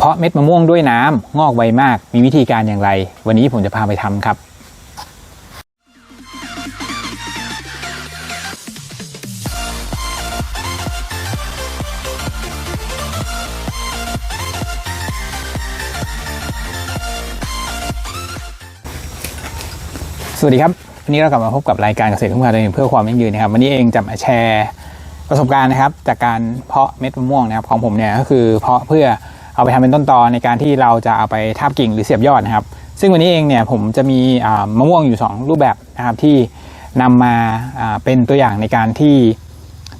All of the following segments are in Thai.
เพาะเม็ดมะม่วงด้วยน้ำงอกไวมาก มีวิธีการอย่างไร วันนี้ผมจะพาไปทำครับ สวัสดีครับ วันนี้เรากลับมาพบกับรายการเกษตรทุ่งนาเพื่อความยั่งยืนนะครับ วันนี้เองจะมาแชร์ประสบการณ์นะครับจากการเพาะเม็ดมะม่วงนะครับของผมเนี่ยก็คือเพาะเพื่อ เอาไปทำเป็นต้นตอในการที่เราจะเอาไปทาบกิ่งหรือเสียบยอดนะครับ ซึ่งวันนี้เองเนี่ยผมจะมีมะม่วงอยู่ 2 รูปแบบนะครับที่นำมาอ่าเป็นตัวอย่างในการที่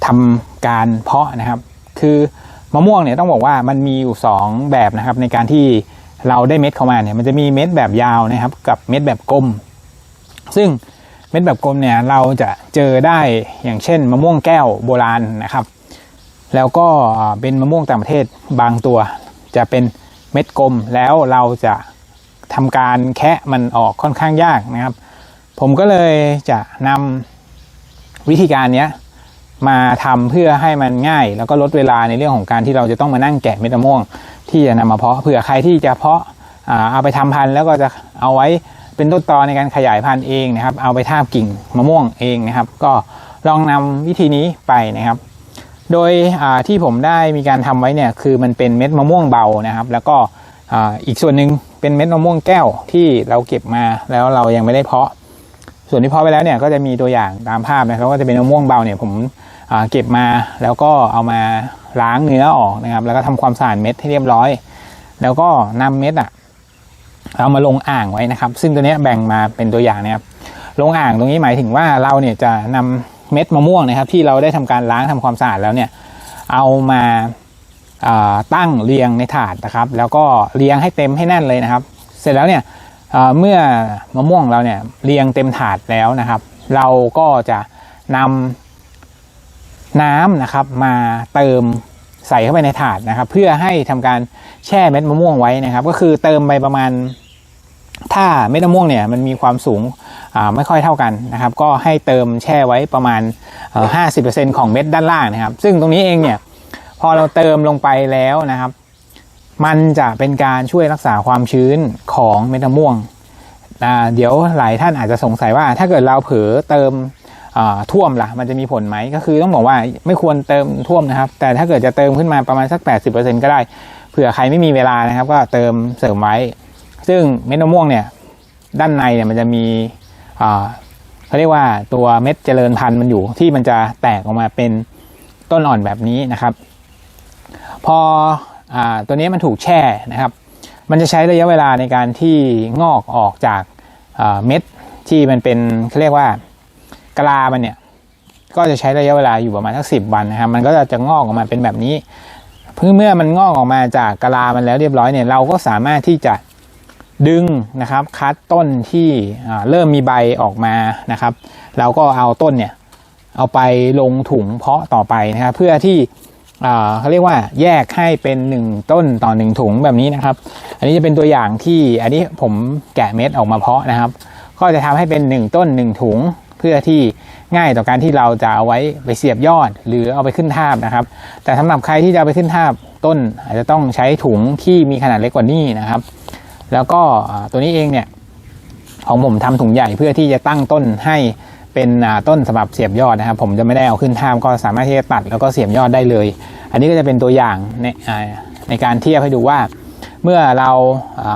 ทำการเพาะนะครับ คือมะม่วงเนี่ยต้องบอกว่ามันมีอยู่ 2 แบบนะครับ ในการที่เราได้เม็ดเข้ามาเนี่ยมันจะมีเม็ดแบบยาวนะครับ กับเม็ดแบบกลม ซึ่งเม็ดแบบกลมเนี่ยเราจะเจอได้อย่างเช่นมะม่วงแก้วโบราณนะครับ แล้วก็เป็นมะม่วงต่างประเทศบางตัว จะเป็นเม็ดกลมแล้วเราจะทำการแคะมันออกค่อนข้างยากนะครับ ผมก็เลยจะนำวิธีการนี้มาทำเพื่อให้มันง่าย แล้วก็ลดเวลาในเรื่องของการที่เราจะต้องมานั่งแกะเม็ดมะม่วง ที่จะนำมาเพาะเผื่อใครที่จะเพาะเอาไปทำพันธุ์แล้วก็จะเอาไว้เป็นต้นตอในการขยายพันธุ์เองนะครับ เอาไปทาบกิ่งมะม่วงเองนะครับ ก็ลองนำวิธีนี้ไปนะครับ โดยที่ผมได้มีการทำไว้เนี่ยคือมันเป็นเม็ดมะม่วงเบานะครับ แล้วก็อีกส่วนหนึ่งเป็นเม็ดมะม่วงแก้วที่เราเก็บมาแล้วเรายังไม่ได้เพาะ ส่วนที่เพาะไปแล้วเนี่ยก็จะมีตัวอย่างตามภาพนะครับก็จะเป็นมะม่วงเบาเนี่ยผมเก็บมาแล้วก็เอามาล้างเนื้อออกนะครับ แล้วก็ทำความสะอาดเม็ดให้เรียบร้อย แล้วก็นำเม็ดอะเอามาลงอ่างไว้นะครับ ซึ่งตัวนี้แบ่งมาเป็นตัวอย่างนะครับลงอ่างตรงนี้หมายถึงว่าเราเนี่ยจะนำ เม็ดมะม่วงนะครับ ที่เราได้ทำการล้างทำความสะอาดแล้วเนี่ย เอามาาตั้งเรียงในถาดนะครับ แล้วก็เรียงให้เต็มให้แน่นเลยนะครับ เสร็จแล้วเนี่ยเเมื่อมะม่วงเราเนี่ยเรียงเต็มถาดแล้วนะครับ เราก็จะนำน้ำนะครับมาเติมใส่เข้าไปในถาดนะครับ เพื่อให้ทำการแช่เม็ดมะม่วงไว้นะครับ ก็คือเติมไปประมาณ ถ้าเม็ดมะม่วงเนี่ยมันมีความสูงไม่ค่อยเท่ากันนะครับ ก็ให้เติมแช่ไว้ประมาณห้าสิบเปอร์เซ็นของเม็ดด้านล่างนะครับ ซึ่งตรงนี้เองเนี่ยพอเราเติมลงไปแล้วนะครับ มันจะเป็นการช่วยรักษาความชื้นของเม็ดมะม่วงเดี๋ยวหลายท่านอาจจะสงสัยว่า ถ้าเกิดเราเผลอเติมท่วมล่ะมันจะมีผลไหมก็คือต้องบอกว่าไม่ควรเติมท่วมนะครับ แต่ถ้าเกิดจะเติมขึ้นมาประมาณสัก 80%ก็ได้เผื่อใครไม่มีเวลานะครับ ก็เติมเสริมไว้ ซึ่งเม็ดมะม่วงเนี่ยด้านในเนี่ยมันจะมีเขาเรียกว่าตัวเม็ดเจริญพันธุ์มันอยู่ที่มันจะแตกออกมาเป็นต้นอ่อนแบบนี้นะครับ พออตัวนี้มันถูกแช่นะครับ มันจะใช้ระยะเวลาในการที่งอกออกจากเม็ดที่มันเป็นเขาเรียกว่ากลามันเนี่ยก็จะใช้ระยะเวลาอยู่ประมาณสักสิบวันนะครับ มันก็จะงอกออกมาเป็นแบบนี้เพื่อเมื่อมันงอกออกมาจากกะลามันแล้วเรียบร้อยเนี่ยเราก็สามารถที่จะ ดึงนะครับคัดต้นที่เริ่มมีใบออกมานะครับ เราก็เอาต้นเนี่ยเอาไปลงถุงเพาะต่อไปนะครับเพื่อที่เขาเรียกว่าแยกให้เป็นหนึ่งต้นต่อหนึ่งถุงแบบนี้นะครับ อันนี้จะเป็นตัวอย่างที่อันนี้ผมแกะเม็ดออกมาเพาะนะครับ ก็จะทำให้เป็นหนึ่งต้นหนึ่งถุง เพื่อที่ง่ายต่อการที่เราจะเอาไว้ไปเสียบยอด หรือเอาไปขึ้นทาบนะครับ แต่สำหรับใครที่จะไปขึ้นทาบต้นอาจจะต้องใช้ถุงที่มีขนาดเล็กกว่านี้นะครับ แล้วก็ตัวนี้เองเนี่ยของผมทำถุงใหญ่เพื่อที่จะตั้งต้นให้เป็นต้นสำหรับเสียบยอดนะครับ ผมจะไม่ได้เอาขึ้นท่ามก็สามารถที่จะตัดแล้วก็เสียบยอดได้เลย อันนี้ก็จะเป็นตัวอย่างในในการเทียบให้ดูว่า เมื่อเรา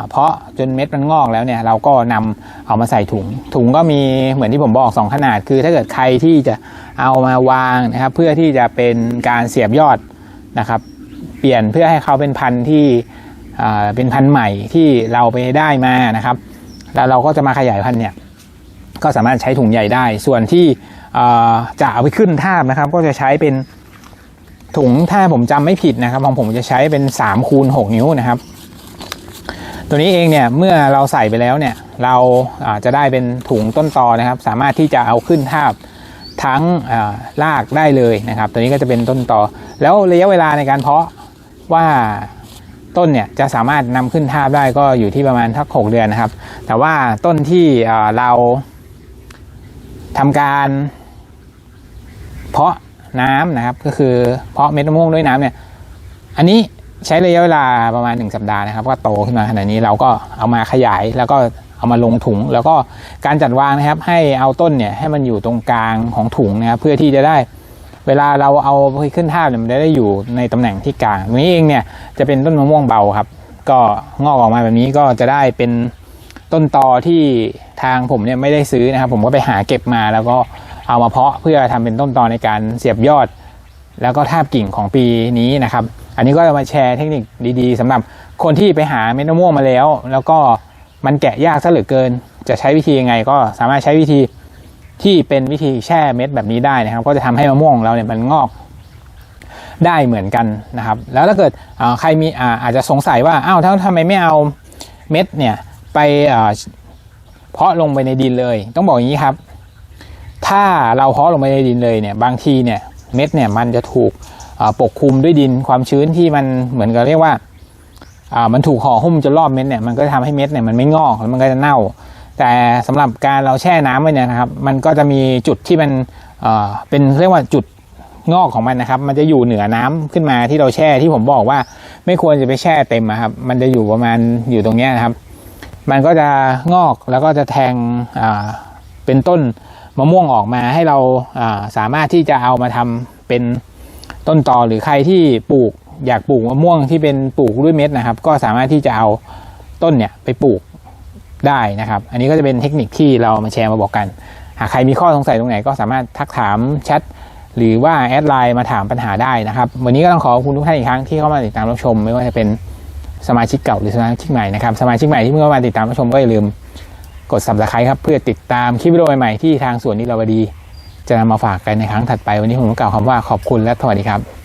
เพาะจนเม็ดมันงอกแล้วเนี่ยเราก็นำเอามาใส่ถุง ถุงก็มีเหมือนที่ผมบอก 2 ขนาด คือถ้าเกิดใครที่จะเอามาวางนะครับ เพื่อที่จะเป็นการเสียบยอดนะครับ เปลี่ยนเพื่อให้เขาเป็นพันธุ์ที่ เป็นพันธุ์ใหม่ที่เราไปได้มานะครับ แล้วเราก็จะมาขยายพันธุ์เนี่ยก็สามารถใช้ถุงใหญ่ได้ ส่วนที่จะเอาไปขึ้นท่านะครับ ก็จะใช้เป็นถุงถ้าผมจำไม่ผิดนะครับของผมจะใช้เป็น3คูณ6นิ้วนะครับ ตัวนี้เองเนี่ยเมื่อเราใส่ไปแล้วเนี่ยเราาจะได้เป็นถุงต้นตอนะครับ สามารถที่จะเอาขึ้นท่าทั้งอ่ากได้เลยนะครับ ตัวนี้ก็จะเป็นต้นตอ แล้วระยะเวลาในการเพาะว่า ต้นเนี่ยจะสามารถนำขึ้นทาบได้ก็อยู่ที่ประมาณทักหกเดือนนะครับ แต่ว่าต้นที่เราทำการเพาะน้ำนะครับ ก็คือเพาะเม็ดมะม่วงด้วยน้ำเนี่ย อันนี้ใช้ระยะเวลาประมาณ 1 สัปดาห์นะครับ ก็โตขึ้นมาขนาดนี้เราก็เอามาขยายแล้วก็เอามาลงถุง แล้วก็การจัดวางนะครับ ให้เอาต้นเนี่ยให้มันอยู่ตรงกลางของถุงนะครับ เพื่อที่จะได้ เวลาเราเอาไปขึ้นท่าเนี่ยมันจะได้อยู่ในตำแหน่งที่กลางตรงนี้เองเนี่ยจะเป็นต้นมะม่วงเบาครับ ก็งอกออกมาแบบนี้ก็จะได้เป็นต้นตอที่ทางผมเนี่ยไม่ได้ซื้อนะครับ ผมก็ไปหาเก็บมาแล้วก็เอามาเพาะเพื่อทำเป็นต้นตอในการเสียบยอด แล้วก็ทาบกิ่งของปีนี้นะครับ อันนี้ก็จะมาแชร์เทคนิคดีๆสำหรับคนที่ไปหาเม็ดมะม่วงมาแล้ว แล้วก็มันแกะยากซะเหลือเกิน จะใช้วิธียังไงก็สามารถใช้วิธี ที่เป็นวิธีแช่เม็ดแบบนี้ได้นะครับ ก็จะทำให้มะม่วงของเราเนี่ยมันงอกได้เหมือนกันนะครับ แล้วถ้าเกิดใครมีอาจจะสงสัยว่าอ้าวถ้าทำไมไม่เอาเม็ดเนี่ยไปเพาะลงไปในดินเลย ต้องบอกอย่างนี้ครับ ถ้าเราเพาะลงไปในดินเลยเนี่ยบางทีเนี่ยเม็ดเนี่ยมันจะถูกปกคลุมด้วยดินความชื้นที่มันเหมือนกับเรียกว่ามันถูกห่อหุ้มจนรอบเม็ดเนี่ยมันก็จะทำให้เม็ดเนี่ยมันไม่งอกแล้วมันก็จะเน่า แต่สำหรับการเราแช่น้ำไว้เนี่ยนะครับ มันก็จะมีจุดที่มันเอ่อเป็นเรียกว่าจุดงอกของมันนะครับ มันจะอยู่เหนือน้ำขึ้นมาที่เราแช่ที่ผมบอกว่า ไม่ควรจะไปแช่เต็มอะครับ มันจะอยู่ประมาณอยู่ตรงนี้นะครับ มันก็จะงอกแล้วก็จะแทงเป็นต้นมะม่วงออกมาให้เราสามารถที่จะเอามาทำเป็นต้นตอหรือใครที่ปลูกอยากปลูกมะม่วงที่เป็นปลูกด้วยเม็ดนะครับ ก็สามารถที่จะเอาต้นเนี่ยไปปลูก ได้นะครับ อันนี้ก็จะเป็นเทคนิคที่เรามาแชร์มาบอกกัน หากใครมีข้อสงสัยตรงไหนก็สามารถทักถามแชทหรือว่าแอดไลน์มาถามปัญหาได้นะครับ วันนี้ก็ต้องขอขอบคุณทุกท่านอีกครั้งที่เข้ามาติดตามรับชม ไม่ว่าจะเป็นสมาชิกเก่าหรือสมาชิกใหม่นะครับสมาชิกใหม่ที่เพิ่งเข้ามาติดตามรับชมก็อย่าลืมกด subscribe ครับเพื่อติดตามคลิปวิดีโอใหม่ๆที่ทางสวนนิราวดี จะนำมาฝากกันในครั้งถัดไปวันนี้ผมต้องกล่าวคำว่าขอบคุณและสวัสดีครับ